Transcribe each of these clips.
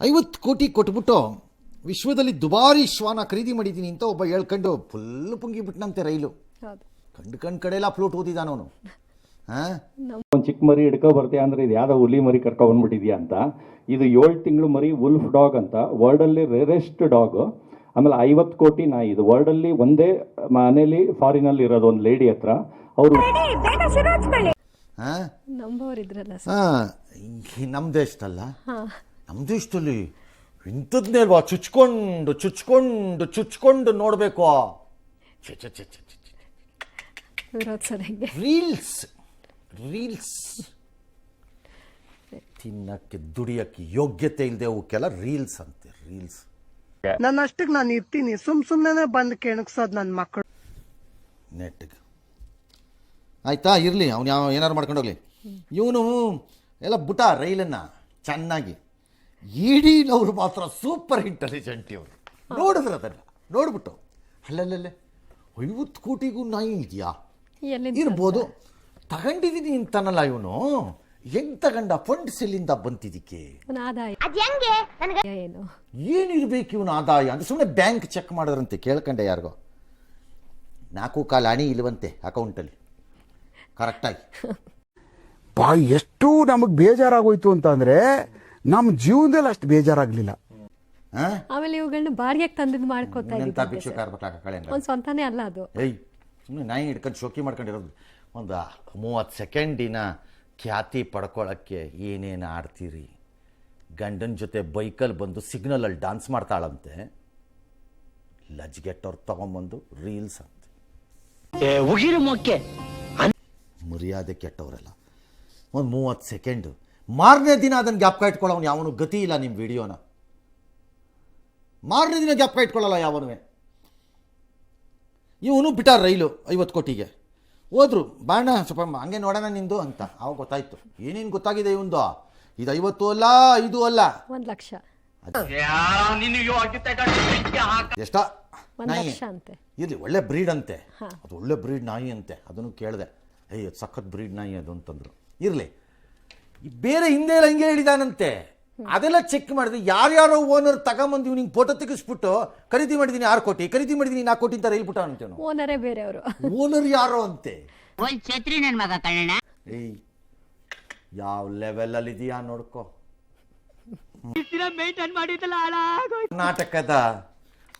ಐವತ್ತು ಕೋಟಿ ಕೊಟ್ಬಿಟ್ಟು ವಿಶ್ವದಲ್ಲಿ ದುಬಾರಿ ಶ್ವಾನ ಖರೀದಿ ಮಾಡಿದ್ದೀನಿ ಅಂತ ಒಬ್ಬ ಹೇಳ್ಕೊಂಡು ಫುಲ್ ಪುಂಗಿ ಬಿಟ್ನಂತೆ ರೈಲು. ಹೌದು. ಕಂಡು ಕಡೆ ಕಡೆಯೆಲ್ಲ ಫ್ಲೂಟ್ ಓದಿದಾನವನು ಹಾಂ? ಒಂದು ಚಿಕ್ಕ ಮರಿ ಹಿಡ್ಕೊ ಬರ್ತೀಯ ಅಂದ್ರೆ ಇದು ಯಾವ್ದೋ ಹುಲಿ ಮರಿ ಕರ್ಕೊ ಬಂದ್ಬಿಟ್ಟಿದ್ಯಾ ಅಂತ. ಇದು ಏಳು ತಿಂಗಳು ಮರಿ ವುಲ್ಫ್ ಡಾಗ್ ಅಂತ. ವರ್ಲ್ಡಲ್ಲಿ ರೇರೆಸ್ಟ್ ಡಾಗ್. ಆಮೇಲೆ ಐವತ್ತು ಕೋಟಿ ನಾಯಿ. ಇದು ವರ್ಲ್ಡಲ್ಲಿ ಒಂದೇ ಮನೇಲಿ ಫಾರಿನಲ್ಲಿ ಇರೋದು ಒಂದು ಲೇಡಿ ಹತ್ರ. ಅವರು ಹಾಂ? ನಂಬೋರಿದ್ರಲ್ಲ ಸರ್. ಹಾಂ ನಮ್ಮ ದೇಶದಲ್ಲ ನಮ್ಮ ದೇಶದಲ್ಲಿ ಇಂಥದ್ನೇ ಅಲ್ವಾ? ಚುಚ್ಕೊಂಡು ಚುಚ್ಕೊಂಡು ಚುಚ್ಕೊಂಡು ನೋಡಬೇಕು. ವಿರೋಧ್ ಸರ್ ಹೆಂಗೆ. Reels reels. ತಿನ್ನಕ್ಕೆ ದುಡಿಯಕ್ಕೆ ಯೋಗ್ಯತೆ ಇಲ್ಲದೆ ಅವಕ್ಕೆಲ್ಲ ರೀಲ್ಸ್ ಅಂತೆ ರೀಲ್ಸ್. ನನ್ನ ಅಷ್ಟಕ್ಕೆ ನಾನು ಇರ್ತೀನಿ. ಸುಮ್ ಸುಮ್ಮನೆ ಬಂದು ಕೆಣಕ್ಸೋದು ನನ್ನ ಮಕ್ಕಳು ನೆಟ್ಗೆ ಆಯ್ತಾ? ಇರಲಿ. ಅವ್ನು ಯಾವ ಏನಾರು ಮಾಡ್ಕೊಂಡೋಗ್ಲಿ ಇವನು ಎಲ್ಲ ಬುಟ ರೈಲನ್ನು ಚೆನ್ನಾಗಿ ಇಡೀನವ್ರು ಮಾತ್ರ ಸೂಪರ್ ಇಂಟೆಲಿಜೆಂಟ್ ಇವರು. ನೋಡಿದ್ರೆ ಅದನ್ನು ನೋಡ್ಬಿಟ್ಟು. ಅಲ್ಲಲ್ಲೇ ಐವತ್ತು ಕೋಟಿಗೂ ನಾಯಿ ಇದೆಯಾ? ಎಲ್ಲಿಂದ ಇರ್ಬೋದು ತಗೊಂಡಿದ್ದೀನಿ ಅಂತಾನಲ್ಲ ಇವನು? ಹೆಂಗ್ ತಗೊಂಡ ಫಂಡ್ಸ್ ಎಲ್ಲಿಂದ ಬಂತಿದ್ದಕ್ಕೆ ಅವನ ಆದಾಯ. ಏನು? ಏನಿರ್ಬೇಕು ಇವನು ಆದಾಯ? ಅಂತ ಸುಮ್ಮನೆ ಬ್ಯಾಂಕ್ ಚೆಕ್ ಮಾಡಿದ್ರಂತೆ ಕೇಳ್ಕೊಂಡೆ ಯಾರಿಗೋ. ನಾಲ್ಕು ಕಾಲ ಹಣಿ ಇಲ್ವಂತೆ ಅಕೌಂಟಲ್ಲಿ. ಕರೆಕ್ಟಾಗಿ ಬಾ ಎಷ್ಟು ನಮಗೆ ಬೇಜಾರಾಗೋಯ್ತು ಅಂತಂದ್ರೆ ನಮ್ಮ ಜೀವನದಲ್ಲಿ ಅಷ್ಟು ಬೇಜಾರಾಗ್ಲಿಲ್ಲ. ಆಮೇಲೆ ಇವುಗಳನ್ನ ಬಾಡಿಗೆಗೆ ತಂದಿದ್ದು ಮಾಡ್ಕೊತಾ ಎಂಥ ಒಂದು ಸ್ವಂತನೇ ಅಲ್ಲ ಅದು. ಏಯ್ ಸುಮ್ಮನೆ ನಾಯಿ ಹಿಡ್ಕೊಂಡು ಶೋಕಿ ಮಾಡ್ಕೊಂಡಿರೋದು. ಒಂದು ಮೂವತ್ತು ಸೆಕೆಂಡಿನ ಖ್ಯಾತಿ ಪಡ್ಕೊಳ್ಳೋಕ್ಕೆ ಏನೇನು ಆಡ್ತೀರಿ? ಗಂಡನ ಜೊತೆ ಬೈಕಲ್ಲಿ ಬಂದು ಸಿಗ್ನಲಲ್ಲಿ ಡಾನ್ಸ್ ಮಾಡ್ತಾಳಂತೆ. ಲಜ್ಗೆಟ್ಟವ್ರು ತಗೊಂಬಂದು ರೀಲ್ಸ್ ಅಂತೆ. ಮರ್ಯಾದೆ ಕೆಟ್ಟವರೆಲ್ಲ ಒಂದು ಮೂವತ್ತು ಸೆಕೆಂಡು ಮಾರನೇ ದಿನ ಅದನ್ನು ಜ್ಞಾಪಕ ಇಟ್ಕೊಳ್ಳೋನು ಯಾವನು? ಗತಿ ಇಲ್ಲ ನಿಮ್ಮ ವಿಡಿಯೋನ. ಮಾರನೇ ದಿನ ಜ್ಞಾಪಕ ಇಟ್ಕೊಳ್ಳಲ್ಲ ಯಾವನು ಇವನು ಬಿಟ್ಟಾರ ರೈಲು ಐವತ್ತು ಕೋಟಿಗೆ. ಹೋದ್ರು ಬಾಣ ಸ್ವಲ್ಪ ಹಂಗೆ ನೋಡೋಣ ನಿಂದು ಅಂತ. ಅವಾಗ ಗೊತ್ತಾಯ್ತು. ಏನೇನು ಗೊತ್ತಾಗಿದೆ ಇವಂದು? ಇದು ಐವತ್ತು ಅಲ್ಲ ಐದು ಅಲ್ಲ. ಒಂದು ಲಕ್ಷ. ಎಷ್ಟ? ಒಂದು ನಾಯಿ. ಲಕ್ಷ ಅಂತೆ. ಇರಲಿ ಒಳ್ಳೆ ಬ್ರೀಡ್ ಅಂತೆ. ಅದು ಒಳ್ಳೆ ಬ್ರೀಡ್ ನಾಯಿ ಅಂತೆ. ಅದನ್ನು ಕೇಳಿದೆ ಅಯ್ಯೋ ಅದು ಸಖತ್ ಬ್ರೀಡ್ ನಾಯಿ ಅದು ಅಂತಂದ್ರು. ಇರಲಿ. ಬೇರೆ ಹಿಂದೆ ಎಲ್ಲ ಹಿಂಗೆ ಹೇಳಿದಾನಂತೆ. ಅದೆಲ್ಲ ಚೆಕ್ ಮಾಡಿದ್ರೆ ಯಾರ್ಯಾರೋ ಓನರ್ ತಗೊಂಬಂದು ಇವ್ನಿಗೆ ಫೋಟೋ ತೆಗಿಸ್ಬಿಟ್ಟು ಖರೀದಿ ಮಾಡಿದೀನಿ ಆರು ಕೋಟಿ ಖರೀದಿ ಮಾಡಿದೀನಿ ನಾಲ್ಕು ಕೋಟಿ ಅಂತ ರೈಲ್ ಬಿಟ್ಟ ಅಂತ ಓನರೇ ಬೇರೆಯವರು. ಓನರ್ ಯಾರೋ ಅಂತೆ? ಒಂದ್ ಛತ್ರಿ ನನ್ ಮಗ ಕಳ್ಳಣ ಏಯ್ ಯಾವ ಲೆವೆಲಲ್ಲಿ ಇದೆಯಾ ನೋಡ್ಕೋ. ಕರ್ನಾಟಕದ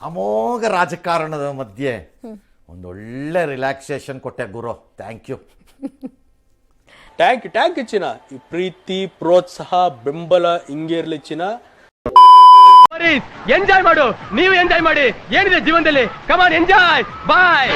ಅಮೋಘ ರಾಜಕಾರಣದ ಮಧ್ಯೆ ಒಂದೊಳ್ಳೆ ರಿಲ್ಯಾಕ್ಸೇಷನ್ ಕೊಟ್ಟೆ ಗುರು. ಥ್ಯಾಂಕ್ ಯು ಟ್ಯಾಂಕ್ ಟ್ಯಾಂಕ್ ಹೆಚ್ಚಿನ ಈ ಪ್ರೀತಿ, ಪ್ರೋತ್ಸಾಹ, ಬೆಂಬಲ ಹಿಂಗೆ ಎಂಜಾಯ್ ಮಾಡು. ನೀವು ಎಂಜಾಯ್ ಮಾಡಿ. ಏನಿದೆ ಜೀವನದಲ್ಲಿ? ಕಮಾನ್ ಎಂಜಾಯ್ ಬಾಯ್